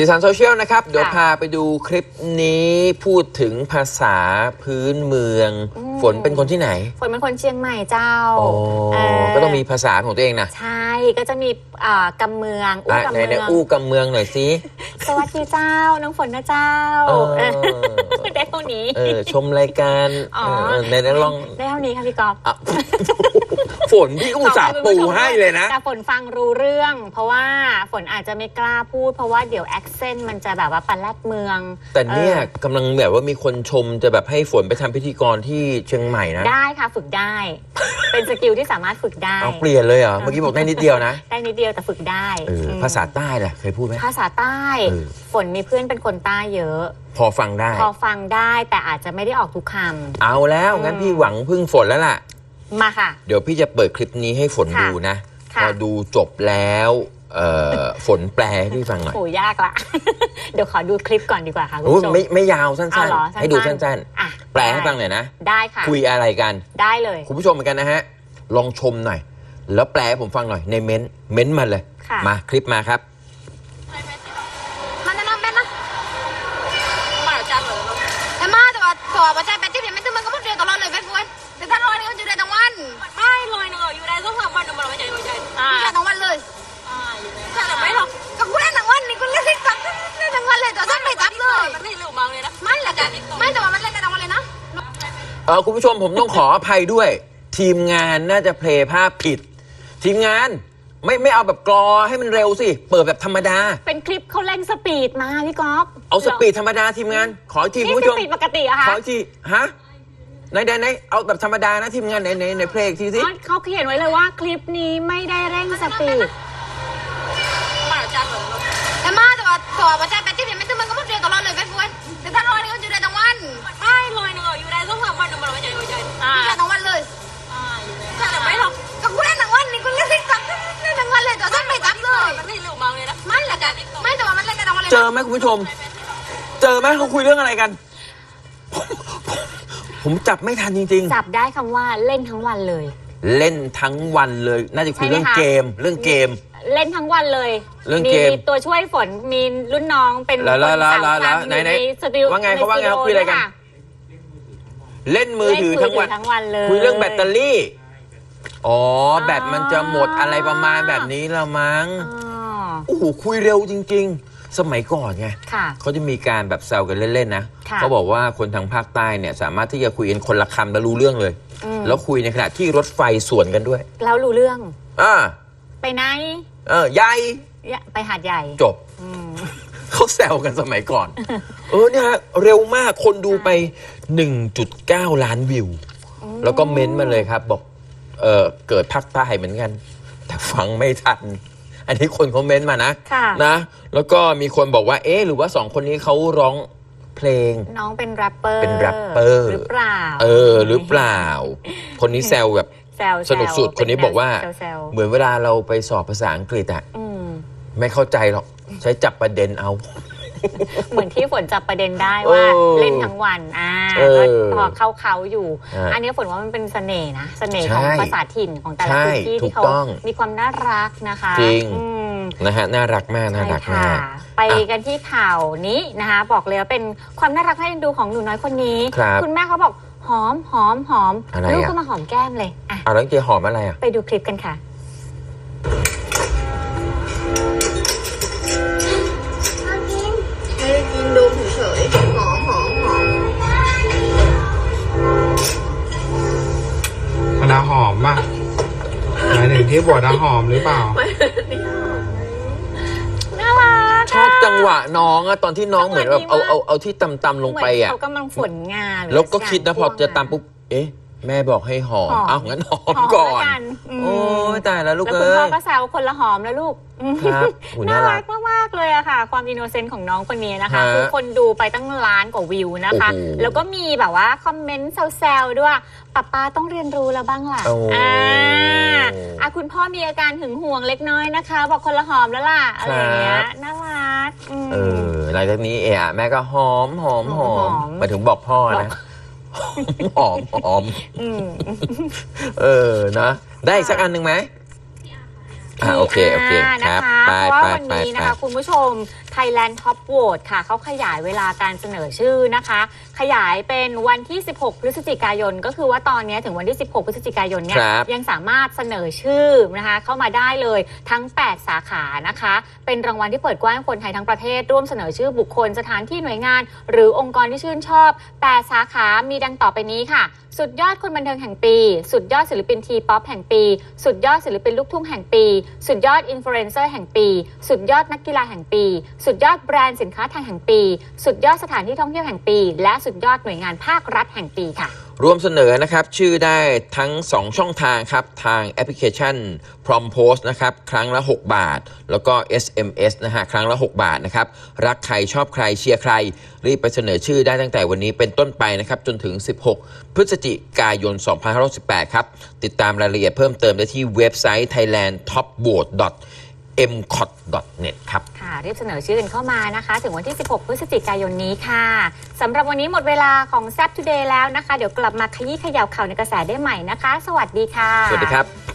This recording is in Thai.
สีสันโซเชียลนะครับ เดี๋ยวค่ะพาไปดูคลิปนี้พูดถึงภาษาพื้นเมืองอืมฝนเป็นคนที่ไหน ฝนเป็นคนเชียงใหม่เจ้า โอ้เออก็ต้องมีภาษาของตัวเองนะ ใช่ ก็จะมีอ่ากำเมืองอู้อะกำไหนเมืไหนอง อู้กำเมืองหน่อยสิ สวัสดีเจ้า น้องฝนนะเจ้าเออ เออได้เท่านี้ เออชมรายการอ๋อ เออไหนไหนลองได้เท่านี้ค่ะพี่กอล์ฟอะ ฝนพี่ก็อุตส่าห์ปูให้เลยนะ แต่ฝนฟังรู้เรื่อง เพราะว่าฝนอาจจะไม่กล้าพูด เพราะว่าเดี๋ยวแอคเซนต์มันจะแบบว่าปันแลดเมือง แต่เนี่ยออกำลังแบบว่ามีคนชมจะแบบให้ฝนไปทำพิธีกรที่เชียงใหม่นะได้ค่ะฝึกได้ เป็นสกิลที่สามารถฝึกได้ เอาเปลี่ยนเลยเหรอเมื่อกี้บอกได้นิดเดียวนะได้นิดเดียวแต่ฝึกได้เอออืมภาษาใต้แหละเคยพูดไหม ภาษาใต้ เออ ฝนมีเพื่อนเป็นคนใต้เยอะ พอฟังได้ พอฟังได้แต่อาจจะไม่ได้ออกทุกคเอาแล้วงั้นอืมพี่หวังพึ่งฝนแล้วล่ะำมาค่ะ เดี๋ยวพี่จะเปิดคลิปนี้ให้ฝนค่ะดูนะค่ะพอดูจบแล้วเอ่อฝนแปลให้พี่ฟังหน่อยโหยากละ เดี๋ยวขอดูคลิปก่อนดีกว่าค่ะคุณโอ้ยผู้ชม ไม่ไม่ยาวสั้เอานเหรอๆให้ดูสั้สั้นนอะๆ แปลให้ฟังหน่อยนะ ได้ค่ะ คุยอะไรกัน ได้เลย คุณผู้ชมเหมือนกันนะฮะ ลองชมหน่อย แล้วแปลให้ผมฟังหน่อยในเม้นต์เม้นต์มาเลย ค่ะ มาคลิปมาครับมันจะนอนเป็นนะมาจังเลยแต่มาแต่ว่าตัวปัจจัยเป็นที่เห็นไม่ซึ่งมันก็พูดเรียนตลอดเลยเป็นฟวนแต่ถ้าร้อยนี่ก็จะเรียนทั้งวันไม่ลอยหนึ่งอยู่ได้ต้องสามวันเดี๋ยวมันไม่ใจไม่ใจอ่าเรียนทั้งวันเลยอ่าอยู่ได้แต่ไม่หรอกก็กูเล่นทั้งวันนี่กูเล่นติ๊กต็อกเล่นทั้งวันเลยตัวสั้นไม่จับเลยมันไม่เร็วมากเลยนะไม่ละกันไม่แต่ว่ามันเล่นได้ทั้งวันเลยนะ เออคุณผู้ชมผมต้องขออภัยด้วย ทีมงานน่าจะเพลย์ภาพผิด ทีมงานไม่ไม่เอาแบบกรอให้มันเร็วสิ เปิดแบบธรรมดา เป็นคลิปเขาเร่งสปีดมาพี่ก๊อฟเอาสปีดธรรมดาทีมงาน ขออีกทีคุณนี่ผู้สชมปีดปกติอะขคะออีกทีฮะไหนไหนไหนเอาแบบธรรมดานะทีมงานไหนไหนไหนเพลงอีกทีสิอ๋อเขาเขียนไว้เลยว่าคลิปนี้ไม่ได้เร่งสปีดมาจังเลยแต่มาแต่ว่าตัวปั อไหมคุณผู้ชม เจอไหมเขาคุยเรื่องอะไรกันผมผมผมจับไม่ทันจริง จับได้คำว่าเล่นทั้งวันเลย ๆ เล่นทั้งวันเลย น่าจะคุยใช่ไหมเรื่องคะเกม เรื่องเกม เล่นทั้งวันเลยเรื่องมีเกมมีตัวช่วยฝนมีรุ่นน้องเป็นแล้วแล้วคนแล้วสามแล้วครั้งไหนอยู่ไหนในสตูดิโอว่าไงเขาว่าไงในสตูดิโอเขาคุยอะไรกันด้วเล่นมือถือทั้งวันเล่นมือถือทั้งวันเลย คุยเรื่องแบตเตอรี่ อ๋อ แบตมันจะหมดอะไรประมาณแบบนี้ละมั้ง อ๋อ โอ้โห คุยเร็วจริง ๆ สมัยก่อนไงค่ะเขาจะมีการแบบแซวกันเล่นๆนะค่ะเขาบอกว่าคนทางภาคใต้เนี่ยสามารถที่จะคุยกันคนละคำแล้วรู้เรื่องเลยอืมแล้วคุยในขณะที่รถไฟสวนกันด้วย แล้วรู้เรื่องอ่าไปไหนเออใหญ่ยะไปหาดใหญ่จบอืมเขาแซวกันสมัยก่อน เออเนี่ยฮะเร็วมากคนดูไป 1.9 ล้านวิว แล้วก็เม้นต์มาเลยครับ บอกเออเกิดภาคใต้เหมือนกัน แต่ฟังไม่ทัน อันนี้คนเขาเม้นต์มานะค่ะ นะ แล้วก็มีคนบอกว่า เอ๊ะหรือว่าสองคนนี้เขาร้องเพลง น้องเป็นแรปเปอร์เป็นแรปเปอร์ หรือเปล่าเออหรือเปล่า คนนี้แซวแบบ แซวสนุกสุดแซวคนนี้บอกว่าแซวแซวเหมือนเวลาเราไปสอบภาษาอังกฤษอะอืม ไม่เข้าใจหรอก ใช้จับประเด็นเอา เหมือนที่ฝนจับประเด็นได้ว่าเออเล่นทั้งวันอ่าเออก็พอเข้าเขาอยู่ อะอันนี้ฝนว่ามันเป็นเสน่ห์นะเสน่ห์ของใช่ภาษาถิ่นของแต่ละใช่พื้นที่ถูที่กเขาต้องมีความน่ารักนะคะจริง อืม นะฮะน่ารักมากน่าใช่รักค่ะ มาก ไปกันที่ข่าวนี้นะคะ บอกเลยว่าเป็นความน่ารักน่าเอ็นดูของหนูน้อยคนนี้ครับณแม่เขาบอกหอมหอมหอมอะไรลูกอะก็มาหอมแก้มเลยอะเอาแล้วเจหอมอะไรอะ ไปดูคลิปกันค่ะาวหอมป่ะหมายถึงที่บดน้ำหอมหรือเปล่า น่ารักชอบจังหวะน้องอะตอนที่น้องเหมือนแบบเอาเอาเอาที่ตำตำลงไปอะเหมืนเขากำลังฝนงานแล้วก็คิดนะพอจะตำปุ๊บเอ๊ะ แม่บอกให้หอมหอมเอ้างั้นหอมหอมก่อนแล้วกันมโอ้ยตายแล้วลูกแล้วเอ้คุณพ่อย ก็แซวคนละหอมแล้วลูกอืมครับโอ้ยน่าน่ารัรัก กมากๆเลยอะค่ะ ความอินโนเซนต์ของน้องคนนี้นะคะฮะคือคนดูไปตั้งล้านกว่าวิวนะคะ โอ้โหแล้วก็มีแบบว่าคอมเมนต์แซวๆด้วยป้าป้าต้องเรียนรู้แล้วบ้างล่ะโอ้ อ่าอะคุณพ่อมีอาการหึงหวงเล็กน้อยนะคะ บอกคนละหอมแล้วล่ะอะไรอย่างเงี้ยน่ารักม เออหลังจากนี้เอะอะแม่ก็หอมหอมหอมหอม หมายถึงบอกพ่อนะ หอมหอมอืมเออนะ ได้อีกสักอันหนึ่งไหม อ่าโอเคโอเค PR ครับนะคะไปเพราะว่าไปวันไปนี้ไปนะคะคุณผู้ชม Thailand Top Vote ค่ะเขาขยายเวลาการเสนอชื่อนะคะ ขยายเป็นวันที่ 16 พฤศจิกายน ก็คือว่าตอนนี้ถึงวันที่ 16 พฤศจิกายนเนี่ยครับยังสามารถเสนอชื่อนะคะ เข้ามาได้เลยทั้ง 8 สาขานะคะ เป็นรางวัลที่เปิดกว้างให้คนไทยทั้งประเทศ ร่วมเสนอชื่อบุคคลสถานที่หน่วยงาน หรือองค์กรที่ชื่นชอบ 8 สาขามีดังต่อไปนี้ค่ะ สุดยอดคนบันเทิงแห่งปี สุดยอดศิลปินทีป๊อปแห่งปี สุดยอดศิลปินลูกทุ่งแห่งปีสุดยอดอินฟลูเอนเซอร์แห่งปี สุดยอดนักกีฬาแห่งปี สุดยอดแบรนด์สินค้าไทยแห่งปี สุดยอดสถานที่ท่องเที่ยวแห่งปี และสุดยอดหน่วยงานภาครัฐแห่งปีค่ะ รวมเสนอนะครับชื่อได้ทั้ง 2 ช่องทางครับ ทางแอปพลิเคชัน Prom Post นะครับ ครั้งละ 6 บาท แล้วก็ SMS นะฮะ ครั้งละ 6 บาทนะครับ รักใครชอบใครเชียร์ใคร รีบไปเสนอชื่อได้ตั้งแต่วันนี้เป็นต้นไปนะครับ จนถึง 16 พฤศจิกายน 2568 ครับ ติดตามรายละเอียดเพิ่มเติมได้ที่เว็บไซต์ thailandtopvote.mcot.net ครับ ค่ะรีบเสนอชื่อกันเข้ามานะคะ ถึงวันที่ 16 พฤศจิกายนนี้ค่ะสำหรับวันนี้หมดเวลาของ s ซ p Today แล้วนะคะ เดี๋ยวกลับมาขยี้เขย่าข่าวในกระแสได้ใหม่นะคะ สวัสดีค่ะ สวัสดีครับ